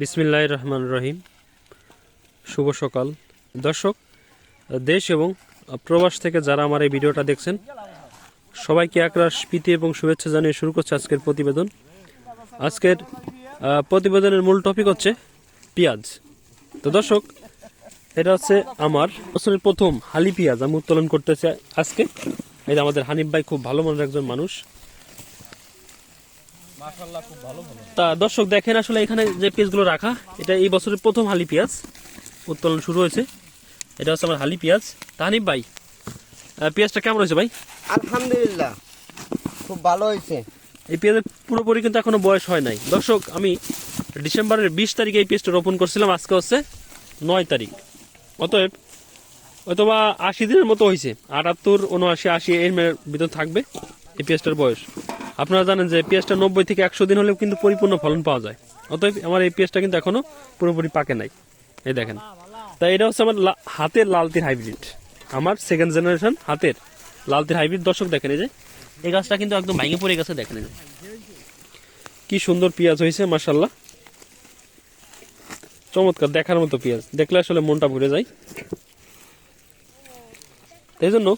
বিসমিল্লাহ রহমান রহিম। শুভ সকাল। দর্শক, দেশ এবং প্রবাস থেকে যারা আমার এই ভিডিওটা দেখছেন, সবাইকে একরাশ প্রীতি এবং শুভেচ্ছা জানিয়ে শুরু করছে আজকের প্রতিবেদন। আজকের প্রতিবেদনের মূল টপিক হচ্ছে পেঁয়াজ। তো দর্শক, এটা হচ্ছে আমার বছরের প্রথম হালি পেঁয়াজ। আমি উত্তোলন করতেছি আজকে। এটা আমাদের হানিফ ভাই খুব ভালো মনের একজন মানুষ। তা দর্শক দেখেন আসলে এখানে যে পেঁয়াজগুলো রাখা এটা এই বছরের প্রথম হালি পেঁয়াজ উত্তোলন শুরু হয়েছে। এটা হচ্ছে আমার হালি পেঁয়াজ। তা হানিফ ভাই পেঁয়াজটা কেমন হয়েছে ভাই? আলহামদুলিল্লাহ খুব ভালো হয়েছে। এই পেঁয়াজের পুরোপুরি কিন্তু এখনও বয়স হয় নাই। দর্শক আমি ডিসেম্বরের বিশ তারিখে এই পেঁয়াজটা রোপণ করছিলাম আজকে হচ্ছে নয় তারিখ। অতএব অথবা আশি দিনের মতো হয়েছে আটাত্তর উনআশি আশি এর ভিতর থাকবে এই পেঁয়াজটার বয়স। আপনারা জানেন যে পেঁয়াজটা নব্বই থেকে একশো দিন হলেও কিন্তু পরিপূর্ণ ফলন পাওয়া যায়। অতএব আমার এই পেঁয়াজটা কিন্তু এখনও পুরোপুরি পাকে নাই। এই দেখেন। তাই এটা হচ্ছে আমার হাতের লালতির হাইব্রিড। আমার সেকেন্ড জেনারেশন হাতের লালতির হাইব্রিড। দর্শক দেখেন এই যে, এই গাছটা কিন্তু একদম ভেঙে পড়ে গেছে, দেখেন কি সুন্দর পেঁয়াজ হয়েছে মাসাল্লাহ চমৎকার দেখার মতো পেঁয়াজ। দেখলে আসলে মনটা ভরে যায়। এই জন্য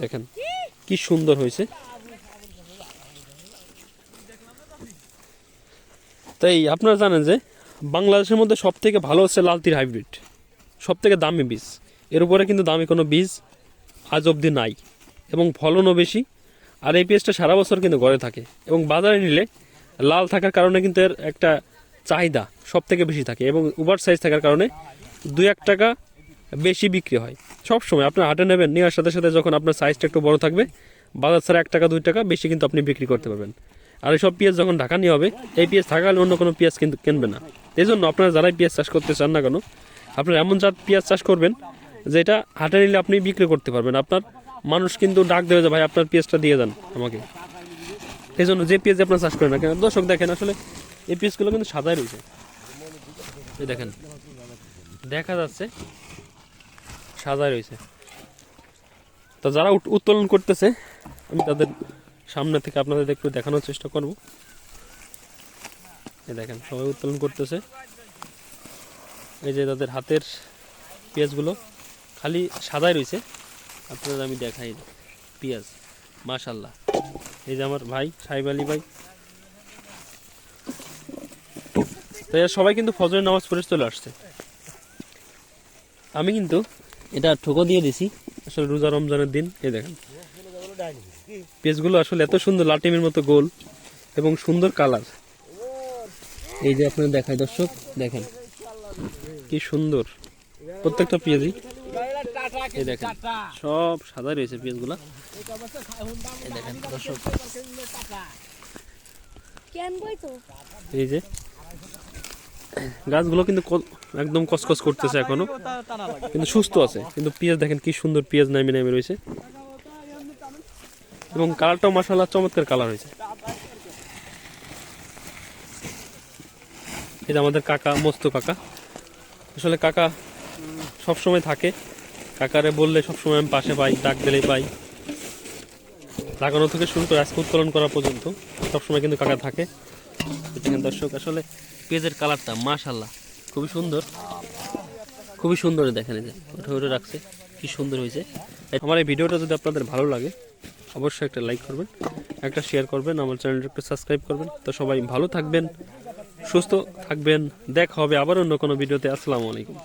দেখেন, কি সুন্দর হয়েছে। তাই আপনারা জানেন যে বাংলাদেশের মধ্যে সব থেকে ভালো হচ্ছে লালতির হাইব্রিড। সব থেকে দামি বীজ। এর উপরে কিন্তু দামি কোনো বীজ আজ অবধি নাই এবং ফলনও বেশি। আর এই পেঁয়াজটা সারা বছর কিন্তু গড়ে থাকে এবং বাজারে নিলে লাল থাকার কারণে কিন্তু এর একটা চাহিদা সব থেকে বেশি থাকে এবং ওভার সাইজ থাকার কারণে দু এক টাকা বেশি বিক্রি হয়। সব সময় আপনার হাটে নেবেন, নেওয়ার সাথে সাথে যখন আপনার সাইজটা একটু বড় থাকবে, বাজার ছাড়া এক টাকা, দুই টাকা বেশি কিন্তু আপনি বিক্রি করতে পারবেন। আর এইসব পেঁয়াজ যখন ঢাকা নিয়ে হবে, এই পেঁয়াজ থাকালে অন্য কোনো পেঁয়াজ কিন্তু কিনবে না। এই জন্য আপনারা যারাই পেঁয়াজ চাষ করতে চান না কেন, আপনারা এমন জাত পেঁয়াজ চাষ করবেন যেটা হাটে নিলে আপনি বিক্রি করতে পারবেন। আপনার মানুষ কিন্তু ডাক দেবে যে, ভাই, আপনার পেঁয়াজটা দিয়ে যান আমাকে। এই জন্য যে পেঁয়াজ আপনার চাষ করেন না কেন, দর্শক দেখেন আসলে এই পেঁয়াজগুলো কিন্তু সাদাই রয়েছে। এই দেখেন, দেখা যাচ্ছে সাদাই রয়েছে। তো যারা উত- উত্তোলন করতেছে, আমি তাদের সামনে থেকে আপনাদের একটু দেখানোর চেষ্টা করব। এই দেখেন, সবাই উত্তোলন করতেছে। এই যে তাদের হাতের পেঁয়াজগুলো খালি সাদাই রয়েছে। আপনাদের আমি দেখাই পেঁয়াজ মাশাল্লাহ এই যে আমার ভাই, সাহেব আলী ভাই। তো সবাই কিন্তু ফজরের নামাজ পড়ে চলে আসছে। আমি কিন্তু এটা ঠোকো দিয়ে দিছি, আসলে রোজা রমজানের দিন। এই দেখেন। পেঁয়াজগুলো আসলে এত সুন্দর লাটিমের মতো গোল এবং সুন্দর কালার। এই যে আপনাদের দেখায়, দর্শক, দেখেন। কি সুন্দর। প্রত্যেকটা পেঁয়াজই এই দেখেন, সব সাদা রয়েছে পেঁয়াজগুলা এই দেখেন, দর্শক। এই যে, গাছগুলো কিন্তু একদম কসকস করতেছে এখনও। কিন্তু সুস্থ আছে। কিন্তু পেঁয়াজ দেখেন কি সুন্দর পেঁয়াজ নামে নামে রয়েছে। এবং কালারটাও মাসাল্লাহ চমৎকার কালার হয়েছে। এটা আমাদের কাকা, মস্ত কাকা। আসলে কাকা সব সময় থাকে। কাকারে বললে সবসময় আমি পাশে পাই, ডাক দিলেই পাই। লাগানো থেকে শুরু করে আজকে উত্তোলন করা পর্যন্ত সবসময় কিন্তু কাকা থাকে। দর্শক, আসলে পেঁয়াজের কালারটা মাশাল্লাহ খুবই সুন্দর। খুবই সুন্দর দেখেন এই যে, ওটা রাখছে, কি সুন্দর হয়েছে। আমার এই ভিডিওটা যদি আপনাদের ভালো লাগে অবশ্যই একটা লাইক করবেন, একটা শেয়ার করবেন, আমার চ্যানেলটা একটু সাবস্ক্রাইব করবেন। তো সবাই ভালো থাকবেন, সুস্থ থাকবেন, দেখা হবে আবার অন্য কোনো ভিডিওতে আসসালামু আলাইকুম।